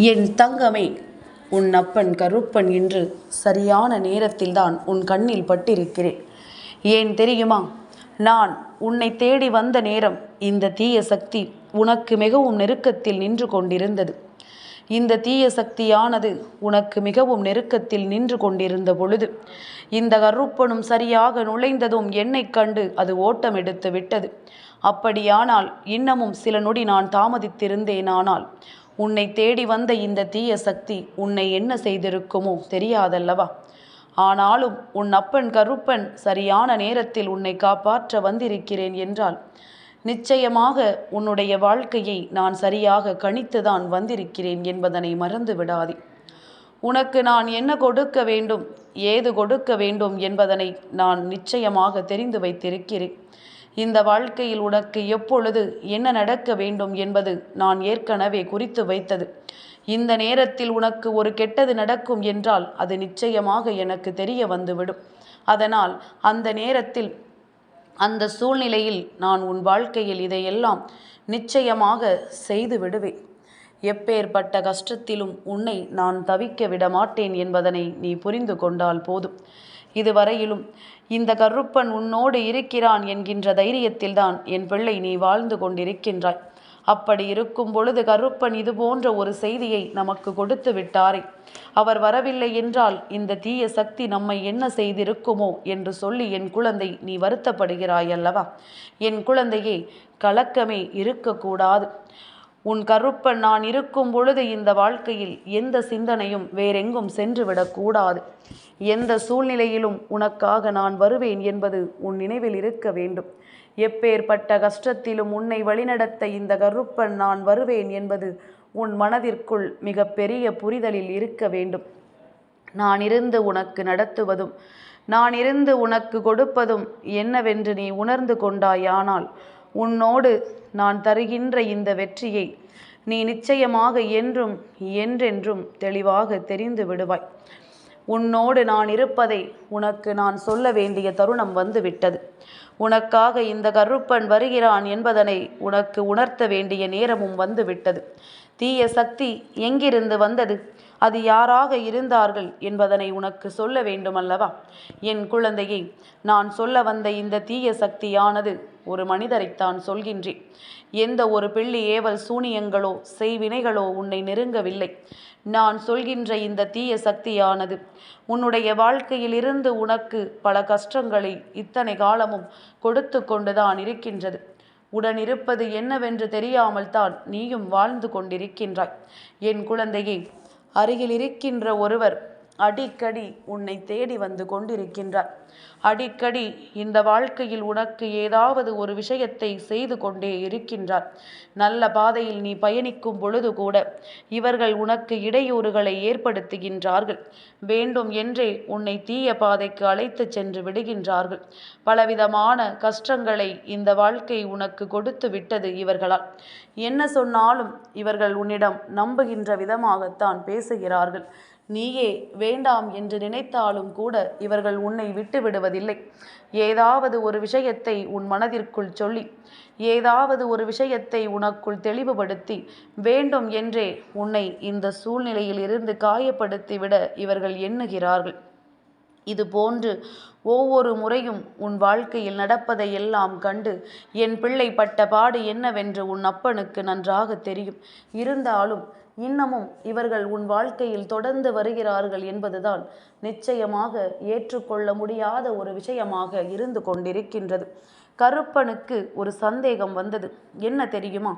என் தங்கமே உன் அப்பன் கருப்பன் என்று சரியான நேரத்தில்தான் உன் கண்ணில் பட்டிருக்கிறேன். ஏன் தெரியுமா? நான் உன்னை தேடி வந்த நேரம் இந்த தீய சக்தி உனக்கு மிகவும் நெருக்கத்தில் நின்று கொண்டிருந்தது. இந்த தீய சக்தியானது உனக்கு மிகவும் நெருக்கத்தில் நின்று கொண்டிருந்த பொழுது இந்த கருப்பனும் சரியாக நுழைந்ததும் என்னைக் கண்டு அது ஓட்டம் எடுத்து விட்டது. அப்படியானால் இன்னமும் சில நொடி நான் தாமதித்திருந்தேனானால் உன்னை தேடி வந்த இந்த தீய சக்தி உன்னை என்ன செய்திருக்குமோ தெரியாதல்லவா? ஆனாலும் உன் அப்பன் கருப்பன் சரியான நேரத்தில் உன்னை காப்பாற்ற வந்திருக்கிறேன் என்றால் நிச்சயமாக உன்னுடைய வாழ்க்கையை நான் சரியாக கணித்துதான் வந்திருக்கிறேன் என்பதனை மறந்து விடாதே. உனக்கு நான் என்ன கொடுக்க வேண்டும் ஏது கொடுக்க வேண்டும் என்பதனை நான் நிச்சயமாக தெரிந்து வைத்திருக்கிறேன். இந்த வாழ்க்கையில் உனக்கு எப்பொழுது என்ன நடக்க வேண்டும் என்பது நான் ஏற்கனவே குறித்து வைத்தது. இந்த நேரத்தில் உனக்கு ஒரு கெட்டது நடக்கும் என்றால் அது நிச்சயமாக எனக்கு தெரிய வந்துவிடும். அதனால் அந்த நேரத்தில் அந்த சூழ்நிலையில் நான் உன் வாழ்க்கையில் இதையெல்லாம் நிச்சயமாக செய்து விடுவேன். எப்பேற்பட்ட கஷ்டத்திலும் உன்னை நான் தவிக்க விட மாட்டேன் என்பதனை நீ புரிந்து கொண்டால் போதும். இதுவரையிலும் இந்த கருப்பன் உன்னோடு இருக்கிறான் என்கின்ற தைரியத்தில்தான் என் பிள்ளை நீ வாழ்ந்து கொண்டிருக்கின்றாய். அப்படி இருக்கும் பொழுது கருப்பன் இது போன்ற ஒரு செய்தியை நமக்கு கொடுத்து விட்டாரே. அவர் வரவில்லை என்றால் இந்த தீய சக்தி நம்மை என்ன செய்திருக்குமோ என்று சொல்லி என் குழந்தை நீ வருத்தப்படுகிறாய் அல்லவா என் குழந்தையே கலக்கமே இருக்கக்கூடாது. உன் கருப்பன் நான் இருக்கும் பொழுது இந்த வாழ்க்கையில் எந்த சிந்தனையும் வேறெங்கும் சென்றுவிடக்கூடாது எந்த சூழ்நிலையிலும் உனக்காக நான் வருவேன் என்பது உன் நினைவில் இருக்க வேண்டும். எப்பேற்பட்ட கஷ்டத்திலும் உன்னை வழிநடத்த இந்த கருப்பன் நான் வருவேன் என்பது உன் மனதிற்குள் மிக பெரிய புரிதலில் இருக்க வேண்டும். நான் இருந்து உனக்கு நடத்துவதும் நான் இருந்து உனக்கு கொடுப்பதும் என்னவென்று நீ உணர்ந்து கொண்டாயானால் உன்னோடு நான் தருகின்ற இந்த வெற்றியை நீ நிச்சயமாக என்றும் என்றென்றும் தெளிவாக தெரிந்து விடுவாய். உன்னோடு நான் இருப்பதை உனக்கு நான் சொல்ல வேண்டிய தருணம் வந்துவிட்டது. உனக்காக இந்த கருப்பன் வருகிறான் என்பதனை உனக்கு உணர்த்த வேண்டிய நேரமும் வந்துவிட்டது. தீய சக்தி எங்கிருந்து வந்தது? அது யாராக இருந்தார்கள் என்பதனை உனக்கு சொல்ல வேண்டுமல்லவா? என் குழந்தையை நான் சொல்ல வந்த இந்த தீய சக்தியானது ஒரு மனிதரைத்தான் சொல்கின்றேன். எந்த ஒரு பிள்ளி ஏவல் சூனியங்களோ செய்வினைகளோ உன்னை நெருங்கவில்லை. நான் சொல்கின்ற இந்த தீய சக்தியானது உன்னுடைய வாழ்க்கையிலிருந்து உனக்கு பல கஷ்டங்களை இத்தனை காலமும் கொடுத்து கொண்டுதான் இருக்கின்றது. உடனிருப்பது என்னவென்று தெரியாமல் தான் நீயும் வாழ்ந்து கொண்டிருக்கின்றாய். என் குழந்தையே அருகில் இருக்கின்ற ஒருவர் அடிக்கடி உன்னை தேடி வந்து கொண்டிருக்கின்றார். அடிக்கடி இந்த வாழ்க்கையில் உனக்கு ஏதாவது ஒரு விஷயத்தை செய்து கொண்டே இருக்கின்றார். நல்ல பாதையில் நீ பயணிக்கும் பொழுது கூட இவர்கள் உனக்கு இடையூறுகளை ஏற்படுத்துகின்றார்கள். வேண்டும் என்றே உன்னை தீய பாதைக்கு அழைத்து சென்று விடுகின்றார்கள். பலவிதமான கஷ்டங்களை இந்த வாழ்க்கை உனக்கு கொடுத்து விட்டது இவர்களால். என்ன சொன்னாலும் இவர்கள் உன்னிடம் நம்புகின்ற விதமாகத்தான் பேசுகிறார்கள். நீயே வேண்டாம் என்று நினைத்தாலும் கூட இவர்கள் உன்னை விட்டு விடுவதில்லை ஏதாவது ஒரு விஷயத்தை உன் மனதிற்குள் சொல்லி ஏதாவது ஒரு விஷயத்தை உனக்குள் தெளிவுபடுத்தி வேண்டும் என்றே உன்னை இந்த சூழ்நிலையில் இருந்து காயப்படுத்திவிட இவர்கள் எண்ணுகிறார்கள். இது போன்று ஒவ்வொரு முறையும் உன் வாழ்க்கையில் நடப்பதை எல்லாம் கண்டு என் பிள்ளை பட்ட பாடு என்னவென்று உன் அப்பனுக்கு நன்றாக தெரியும். இருந்தாலும் இன்னமும் இவர்கள் உன் வாழ்க்கையில் தொடர்ந்து வருகிறார்கள் என்பதுதான் நிச்சயமாக ஏற்றுக்கொள்ள முடியாத ஒரு விஷயமாக இருந்து கொண்டிருக்கின்றது. கருப்பனுக்கு ஒரு சந்தேகம் வந்தது. என்ன தெரியுமா?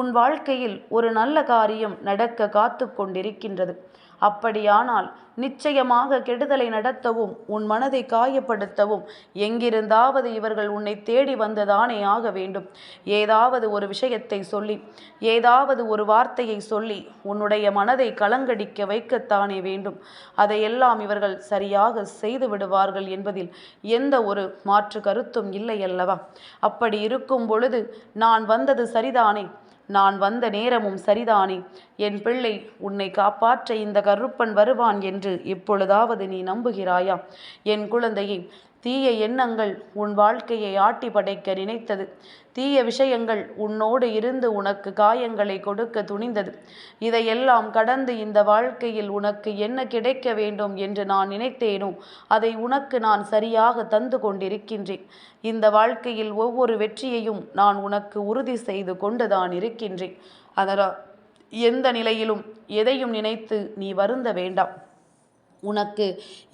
உன் வாழ்க்கையில் ஒரு நல்ல காரியம் நடக்க காத்து கொண்டிருக்கின்றது. அப்படியானால் நிச்சயமாக கெடுதலை நடத்தவும் உன் மனதை காயப்படுத்தவும் எங்கிருந்தாவது இவர்கள் உன்னை தேடி வந்ததானே ஆக வேண்டும். ஏதாவது ஒரு விஷயத்தை சொல்லி ஏதாவது ஒரு வார்த்தையை சொல்லி உன்னுடைய மனதை கலங்கடிக்க வைக்கத்தானே வேண்டும். அதையெல்லாம் இவர்கள் சரியாக செய்து விடுவார்கள் என்பதில் எந்த ஒரு மாற்று கருத்தும் இல்லை அல்லவா? அப்படி இருக்கும் பொழுது நான் வந்தது சரிதானே? நான் வந்த நேரமும் சரிதானே. என் பிள்ளை உன்னை காப்பாற்ற இந்த கருப்பன் வருவான் என்று இப்பொழுதாவது நீ நம்புகிறாயா? என் குழந்தையை தீய எண்ணங்கள் உன் வாழ்க்கையை ஆட்டி படைக்க நினைத்தது. தீய விஷயங்கள் உன்னோடு இருந்து உனக்கு காயங்களை கொடுக்க துணிந்தது. இதையெல்லாம் கடந்து இந்த வாழ்க்கையில் உனக்கு என்ன கிடைக்க வேண்டும் என்று நான் நினைத்தேனோ அதை உனக்கு நான் சரியாக தந்து கொண்டிருக்கின்றேன். இந்த வாழ்க்கையில் ஒவ்வொரு வெற்றியையும் நான் உனக்கு உறுதி செய்து கொண்டுதான் இருக்கின்றேன். அதனால் எந்த நிலையிலும் எதையும் நினைத்து நீ வருந்த வேண்டாம். உனக்கு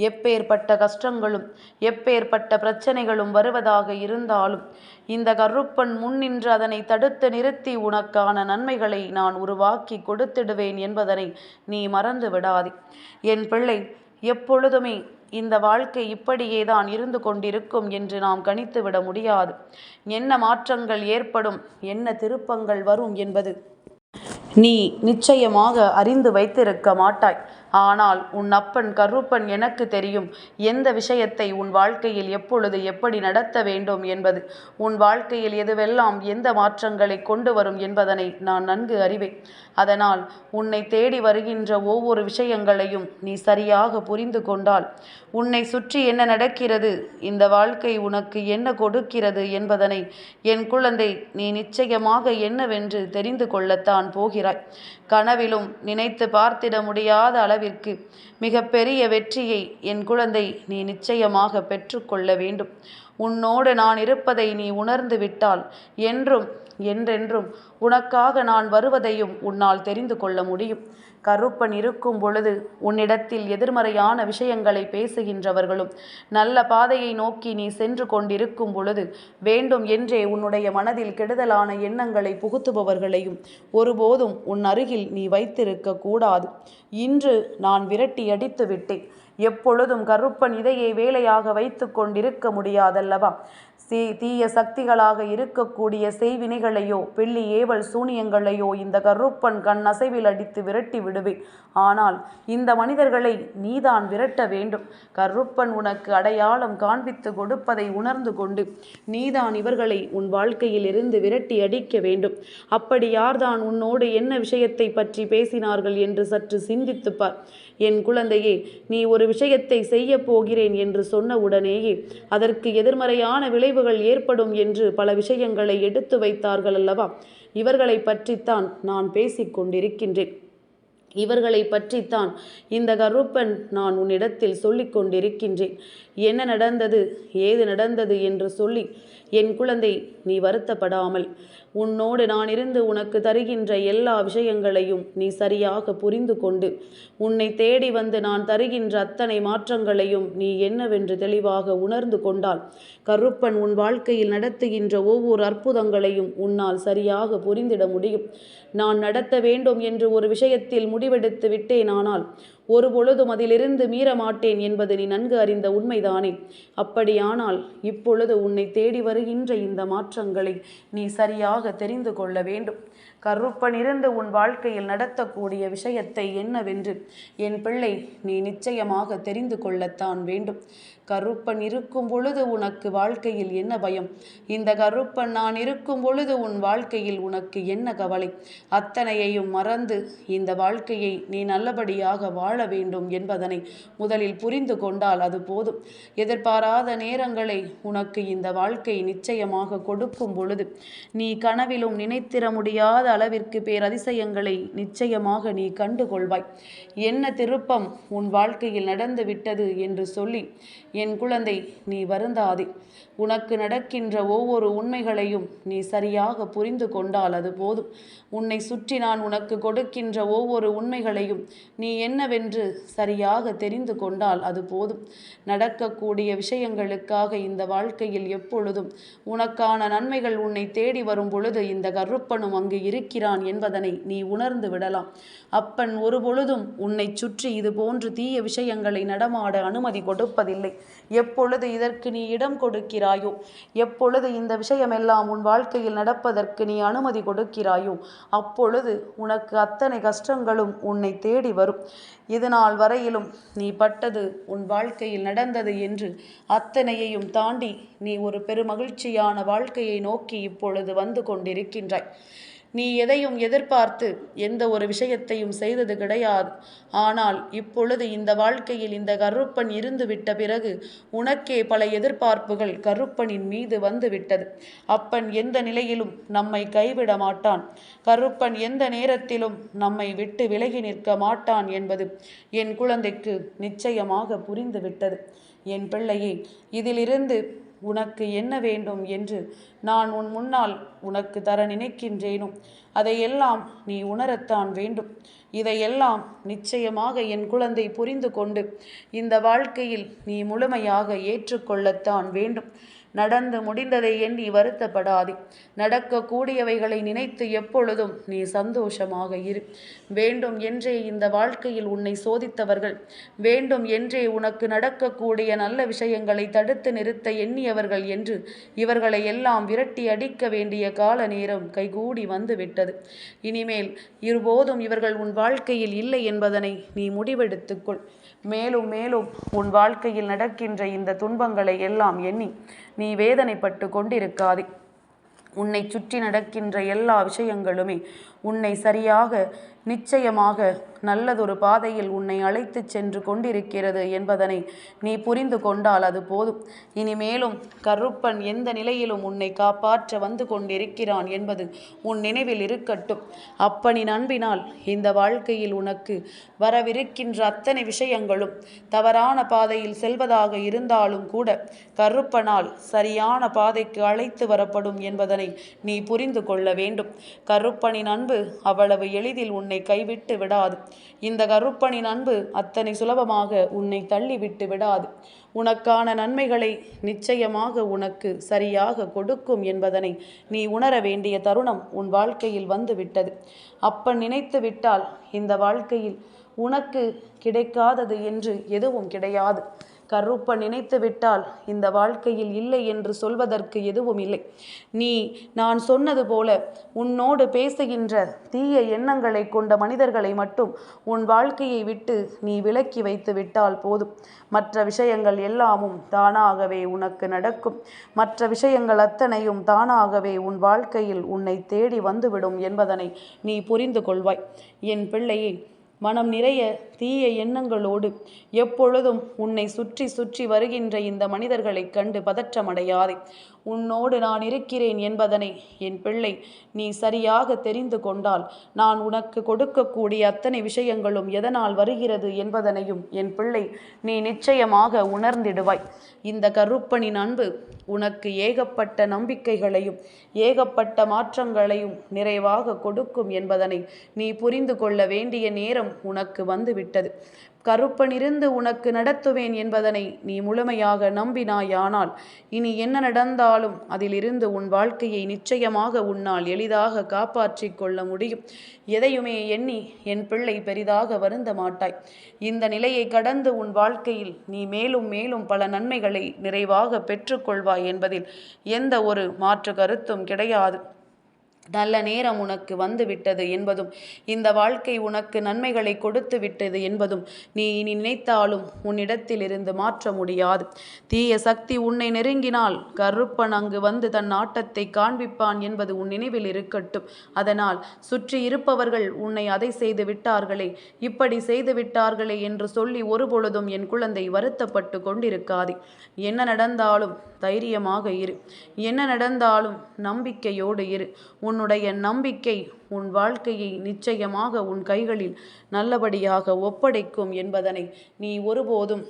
எப்பேற்பட்ட கஷ்டங்களும் எப்பேற்பட்ட பிரச்சனைகளும் வருவதாக இருந்தாலும் இந்த கருப்பன் முன்னின்று அதனை தடுத்து நிறுத்தி உனக்கான நன்மைகளை நான் உருவாக்கி கொடுத்திடுவேன் என்பதனை நீ மறந்து விடாதே. என் பிள்ளை எப்பொழுதுமே இந்த வாழ்க்கை இப்படியே தான் இருந்து கொண்டிருக்கும் என்று நாம் கணித்து விட முடியாது. என்ன மாற்றங்கள் ஏற்படும் என்ன திருப்பங்கள் வரும் என்பது நீ நிச்சயமாக அறிந்து வைத்திருக்க மாட்டாய். ஆனால் உன் அப்பன் கருப்பன் எனக்கு தெரியும். எந்த விஷயத்தை உன் வாழ்க்கையில் எப்பொழுது எப்படி நடத்த வேண்டும் என்பது? உன் வாழ்க்கையில் எதுவெல்லாம் எந்த மாற்றங்களை கொண்டு வரும் என்பதனை நான் நன்கு அறிவேன். அதனால் உன்னை தேடி வருகின்ற ஒவ்வொரு விஷயங்களையும் நீ சரியாக புரிந்து கொண்டால் உன்னை சுற்றி என்ன நடக்கிறது? இந்த வாழ்க்கை உனக்கு என்ன கொடுக்கிறது என்பதனை என் குழந்தை நீ நிச்சயமாக என்னவென்று தெரிந்து கொள்ளத்தான் போகிறாய். கனவிலும் நினைத்து பார்த்திட முடியாத அளவு அளவிற்கு மிக பெரிய வெற்றியை என் குழந்தை நீ நிச்சயமாக பெற்றுக்கொள்ள வேண்டும். உன்னோடு நான் இருப்பதை நீ உணர்ந்து விட்டால் என்றும் என்றென்றும் உனக்காக நான் வருவதையும் உன்னால் தெரிந்து கொள்ள முடியும். கருப்பன் இருக்கும் பொழுது உன்னிடத்தில் எதிர்மறையான விஷயங்களை பேசுகின்றவர்களும் நல்ல பாதையை நோக்கி நீ சென்று கொண்டிருக்கும் பொழுது வேண்டும் என்றே உன்னுடைய மனதில் கெடுதலான எண்ணங்களை புகுத்துபவர்களையும் ஒருபோதும் உன் அருகில் நீ வைத்திருக்க கூடாது. இன்று நான் விரட்டி அடித்து விட்டேன். எப்பொழுதும் கருப்பன் இதையே வேலையாக வைத்து கொண்டிருக்க முடியாதல்லவா? சீ தீய சக்திகளாக இருக்கக்கூடிய செய்வினைகளையோ பெள்ளி ஏவல் சூனியங்களையோ இந்த கருப்பன் கண் அசைவில் அடித்து விரட்டி விடுவேன். ஆனால் இந்த மனிதர்களை நீதான் விரட்ட வேண்டும். கருப்பன் உனக்கு அடையாளம் காண்பித்து கொடுப்பதை உணர்ந்து கொண்டு நீதான் இவர்களை உன் வாழ்க்கையில் இருந்து விரட்டி அடிக்க வேண்டும். அப்படி யார்தான் உன்னோடு என்ன விஷயத்தை பற்றி பேசினார்கள் என்று சற்று சிந்தித்துப்பார் என் குழந்தையே நீ ஒரு விஷயத்தை செய்ய போகிறேன் என்று சொன்ன உடனேயே அதற்கு எதிர்மறையான விளைவு விளைவுகள் ஏற்படும் என்று பல விஷயங்களை எடுத்து வைத்தார்கள் அல்லவா? இவர்களை பற்றித்தான் நான் பேசிக் கொண்டிருக்கின்றேன். இவர்களை பற்றித்தான் இந்த கருப்பன் நான் உன்னிடத்தில் சொல்லிக் கொண்டிருக்கின்றேன். என்ன நடந்தது? ஏது நடந்தது? என்று சொல்லி என் குழந்தை நீ வருத்தப்படாமல். உன்னோடு நான் இருந்து உனக்கு தருகின்ற எல்லா விஷயங்களையும் நீ சரியாக புரிந்து கொண்டு உன்னை தேடி வந்து நான் தருகின்ற அத்தனை மாற்றங்களையும் நீ என்னவென்று தெளிவாக உணர்ந்து கொண்டால் கருப்பன் உன் வாழ்க்கையில் நடத்துகின்ற ஒவ்வொரு அற்புதங்களையும் உன்னால் சரியாக புரிந்திட முடியும். நான் நடத்த வேண்டும் என்று ஒரு விஷயத்தில் முடிவெடுத்து விட்டேனானால் ஒரு பொழுதும் அதிலிருந்து மீற மாட்டேன் என்பது நீ நன்கு அறிந்த உண்மைதானே. அப்படியானால் இப்பொழுது உன்னை தேடி வருகின்ற இந்த மாற்றங்களை நீ சரியாக தெரிந்து கொள்ள வேண்டும். கருப்பனிருந்து உன் வாழ்க்கையில் நடத்தக்கூடிய விஷயத்தை என்னவென்று என் பிள்ளை நீ நிச்சயமாக தெரிந்து கொள்ளத்தான் வேண்டும். கருப்பன் இருக்கும் பொழுது உனக்கு வாழ்க்கையில் என்ன பயம்? இந்த கருப்பன் நான் இருக்கும் பொழுது உன் வாழ்க்கையில் உனக்கு என்ன கவலை? அத்தனையையும் மறந்து இந்த வாழ்க்கையை நீ நல்லபடியாக வாழ வேண்டும் என்பதனை முதலில் புரிந்து கொண்டால் அது போதும். எதிர்பாராத நேரங்களை உனக்கு இந்த வாழ்க்கை நிச்சயமாக கொடுக்கும் பொழுது நீ கனவிலும் நினைத்திட முடியாத அளவிற்கு பேரதிசயங்களை நிச்சயமாக நீ கண்டுகொள்வாய். என்ன திருப்பம் உன் வாழ்க்கையில் நடந்து விட்டது என்று சொல்லி என் குழந்தை நீ வருந்தாதே. உனக்கு நடக்கின்ற ஒவ்வொரு உண்மைகளையும் நீ சரியாக புரிந்து கொண்டால் அது போதும். உன்னை சுற்றி நான் உனக்கு கொடுக்கின்ற ஒவ்வொரு உண்மைகளையும் நீ என்னவென்று சரியாக தெரிந்து கொண்டால் அது போதும். நடக்கக்கூடிய விஷயங்களுக்காக இந்த வாழ்க்கையில் எப்பொழுதும் உனக்கான நன்மைகள் உன்னை தேடி வரும் பொழுது இந்த கருப்பனும் அங்கு இரு இருக்கிறான் என்பதனை நீ உணர்ந்து விடலாம். அப்பன் ஒரு பொழுதும் உன்னை சுற்றி இது போன்று தீய விஷயங்களை நடமாட அனுமதி கொடுப்பதில்லை. எப்பொழுது இதற்கு நீ இடம் கொடுக்கிறாயோ எப்பொழுது இந்த விஷயமெல்லாம் உன் வாழ்க்கையில் நடப்பதற்கு நீ அனுமதி கொடுக்கிறாயோ அப்பொழுது உனக்கு அத்தனை கஷ்டங்களும் உன்னை தேடி வரும். இதுநாள் வரையிலும் நீ பட்டது உன் வாழ்க்கையில் நடந்தது என்று அத்தனையையும் தாண்டி நீ ஒரு பெருமகிழ்ச்சியான வாழ்க்கையை நோக்கி இப்பொழுது வந்து கொண்டிருக்கின்றாய். நீ எதையும் எதிர்பார்த்து எந்த ஒரு விஷயத்தையும் செய்தது கிடையாது. ஆனால் இப்பொழுது இந்த வாழ்க்கையில் இந்த கருப்பன் இருந்து விட்ட பிறகு உனக்கே பல எதிர்பார்ப்புகள் கருப்பனின் மீது வந்து விட்டது அப்பன் எந்த நிலையிலும் நம்மை கைவிட மாட்டான். கருப்பன் எந்த நேரத்திலும் நம்மை விட்டு விலகி நிற்க மாட்டான் என்பது என் குழந்தைக்கு நிச்சயமாக புரிந்துவிட்டது. என் பிள்ளையே இதிலிருந்து உனக்கு என்ன வேண்டும் என்று நான் உன் முன்னால் உனக்கு தர நினைக்கின்றேனோ அதையெல்லாம் நீ உணரத்தான் வேண்டும். இதையெல்லாம் நிச்சயமாக என் குழந்தை புரிந்து கொண்டு இந்த வாழ்க்கையில் நீ முழுமையாக ஏற்றுக்கொள்ளத்தான் வேண்டும். நடந்து முடிந்ததை எண்ணி வருத்தப்படாதே. நடக்கக்கூடியவைகளை நினைத்து எப்பொழுதும் நீ சந்தோஷமாக இரு. வேண்டும் என்றே இந்த வாழ்க்கையில் உன்னை சோதித்தவர்கள். வேண்டும் என்றே உனக்கு நடக்கக்கூடிய நல்ல விஷயங்களை தடுத்து நிறுத்த எண்ணியவர்கள் என்று இவர்களை எல்லாம் விரட்டி அடிக்க வேண்டிய கால நேரம் கைகூடி வந்துவிட்டது. இனிமேல் இருபோதும் இவர்கள் உன் வாழ்க்கையில் இல்லை என்பதனை நீ முடிவெடுத்துக்கொள். மேலும் மேலும் உன் வாழ்க்கையில் நடக்கின்ற இந்த துன்பங்களை எல்லாம் எண்ணி நீ வேதனைப்பட்டு கொண்டிருக்காதே. உன்னை சுற்றி நடக்கின்ற எல்லா விஷயங்களுமே உன்னை சரியாக நிச்சயமாக நல்லதொரு பாதையில் உன்னை அழைத்துச் சென்று கொண்டிருக்கிறது என்பதனை நீ புரிந்து கொண்டால் அது போதும். இனிமேலும் கருப்பன் எந்த நிலையிலும் உன்னை காப்பாற்ற வந்து கொண்டிருக்கிறான் என்பது உன் நினைவில் இருக்கட்டும். அப்பனின் அன்பினால் இந்த வாழ்க்கையில் உனக்கு வரவிருக்கின்ற அத்தனை விஷயங்களும் தவறான பாதையில் செல்வதாக இருந்தாலும் கூட கருப்பனால் சரியான பாதைக்கு அழைத்து வரப்படும் என்பதனை நீ புரிந்து கொள்ள வேண்டும். கருப்பனின் அன்பு அவ்வளவு எளிதில் உன்னை கைவிட்டு விடாது. இந்த கருப்பனின் அன்பு அத்தனை சுலபமாக உன்னை தள்ளிவிட்டு விடாது. உனக்கான நன்மைகளை நிச்சயமாக உனக்கு சரியாக கொடுக்கும் என்பதனை நீ உணர வேண்டிய தருணம் உன் வாழ்க்கையில் வந்து விட்டது அப்பன் நினைத்து விட்டால் இந்த வாழ்க்கையில் உனக்கு கிடைக்காதது என்று எதுவும் கிடையாது. கருப்ப நினைத்து விட்டால் இந்த வாழ்க்கையில் இல்லை என்று சொல்வதற்கு எதுவும் இல்லை. நீ நான் சொன்னது போல உன்னோடு பேசுகின்ற தீய எண்ணங்களை கொண்ட மனிதர்களை மட்டும் உன் வாழ்க்கையை விட்டு நீ விலக்கி வைத்து விட்டால் போதும். மற்ற விஷயங்கள் எல்லாமும் தானாகவே உனக்கு நடக்கும். மற்ற விஷயங்கள் அத்தனையும் தானாகவே உன் வாழ்க்கையில் உன்னை தேடி வந்துவிடும் என்பதனை நீ புரிந்து கொள்வாய். என் பிள்ளையை மனம் நிறைய தீய எண்ணங்களோடு எப்பொழுதும் உன்னை சுற்றி சுற்றி வருகின்ற இந்த மனிதர்களைக் கண்டு பதற்றமடையாதே. உன்னோடு நான் இருக்கிறேன் என்பதனை என் பிள்ளை நீ சரியாக தெரிந்து கொண்டால் நான் உனக்கு கொடுக்கக்கூடிய அத்தனை விஷயங்களும் எதனால் வருகிறது என்பதனையும் என் பிள்ளை நீ நிச்சயமாக உணர்ந்திடுவாய். இந்த கருப்பனின் அன்பு உனக்கு ஏகப்பட்ட நம்பிக்கைகளையும் ஏகப்பட்ட மாற்றங்களையும் நிறைவாக கொடுக்கும் என்பதனை நீ புரிந்து கொள்ள வேண்டிய நேரம் உனக்கு வந்துவிட்டது. கருப்பனிருந்து உனக்கு நடத்துவேன் என்பதனை நீ முழுமையாக நம்பினாயானால் இனி என்ன நடந்தாலும் அதிலிருந்து உன் வாழ்க்கையை நிச்சயமாக உன்னால் எளிதாக காப்பாற்றிக் கொள்ள முடியும். எதையுமே எண்ணி என் பிள்ளை பெரிதாக வருந்த மாட்டாய். இந்த நிலையை கடந்து உன் வாழ்க்கையில் நீ மேலும் மேலும் பல நன்மைகளை நிறைவாக பெற்றுக்கொள்வாய் என்பதில் எந்த ஒரு மாற்று கருத்தும் கிடையாது. நல்ல நேரம் உனக்கு வந்து விட்டது என்பதும் இந்த வாழ்க்கை உனக்கு நன்மைகளை கொடுத்து விட்டது என்பதும் நீ இனி நினைத்தாலும் உன்னிடத்திலிருந்து மாற்ற முடியாது. தீய சக்தி உன்னை நெருங்கினால் கருப்பன் அங்கு வந்து தன் ஆட்டத்தை காண்பிப்பான் என்பது உன் நினைவில் இருக்கட்டும். அதனால் சுற்றி இருப்பவர்கள் உன்னை அதை செய்து விட்டார்களே இப்படி செய்து விட்டார்களே என்று சொல்லி ஒருபொழுதும் என் குழந்தை வருத்தப்பட்டு கொண்டிருக்காதே. என்ன நடந்தாலும் தைரியமாக இரு. என்ன நடந்தாலும் நம்பிக்கையோடு இரு. உன் உன்னுடைய நம்பிக்கை உன் வாழ்க்கையை நிச்சயமாக உன் கைகளில் நல்லபடியாக ஒப்படைக்கும் என்பதனை நீ ஒருபோதும்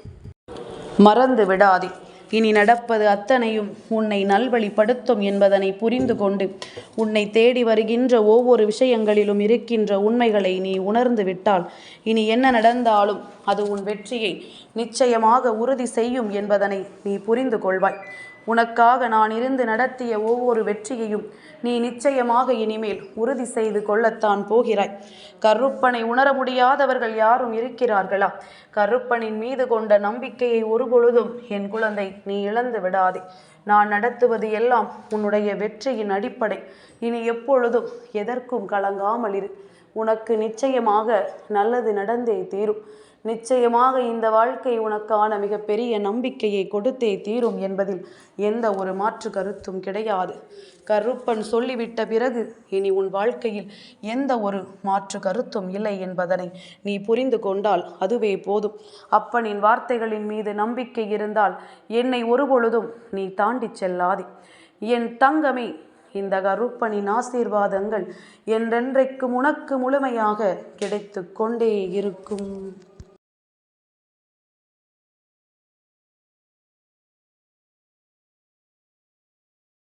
மறந்து விடாதே. இனி நடப்பது அத்தனையும் உன்னை நல்வழிப்படுத்தும் என்பதனை புரிந்து கொண்டு உன்னை தேடி வருகின்ற ஒவ்வொரு விஷயங்களிலும் இருக்கின்ற உண்மைகளை நீ உணர்ந்து விட்டால் இனி என்ன நடந்தாலும் அது உன் வெற்றியை நிச்சயமாக உறுதி செய்யும் என்பதனை நீ புரிந்து கொள்வாய். உனக்காக நான் இருந்து நடத்திய ஒவ்வொரு வெற்றியையும் நீ நிச்சயமாக இனிமேல் உறுதி செய்து கொள்ளத்தான் போகிறாய். கருப்பனை உணர முடியாதவர்கள் யாரும் இருக்கிறார்களா? கருப்பனின் மீது கொண்ட நம்பிக்கையை ஒருபொழுதும் என் குழந்தை நீ இழந்து விடாதே. நான் நடத்துவது எல்லாம் உன்னுடைய வெற்றியின் அடிப்படை. இனி எப்பொழுதும் எதற்கும் கலங்காமல் இரு. உனக்கு நிச்சயமாக நல்லது நடந்தே தீரும். நிச்சயமாக இந்த வாழ்க்கை உனக்கான மிகப்பெரிய நம்பிக்கையை கொடுத்தே தீரும் என்பதில் எந்த ஒரு மாற்று கருத்தும் கிடையாது. கருப்பன் சொல்லிவிட்ட பிறகு இனி உன் வாழ்க்கையில் எந்த ஒரு மாற்று கருத்தும் இல்லை என்பதனை நீ புரிந்து கொண்டால் அதுவே போதும். அப்பனின் வார்த்தைகளின் மீது நம்பிக்கை இருந்தால் என்னை ஒருபொழுதும் நீ தாண்டி செல்லாதே. என் தங்கமே இந்த கருப்பனின் ஆசீர்வாதங்கள் என்றென்றைக்கும் உனக்கு முழுமையாக கிடைத்து கொண்டே இருக்கும்.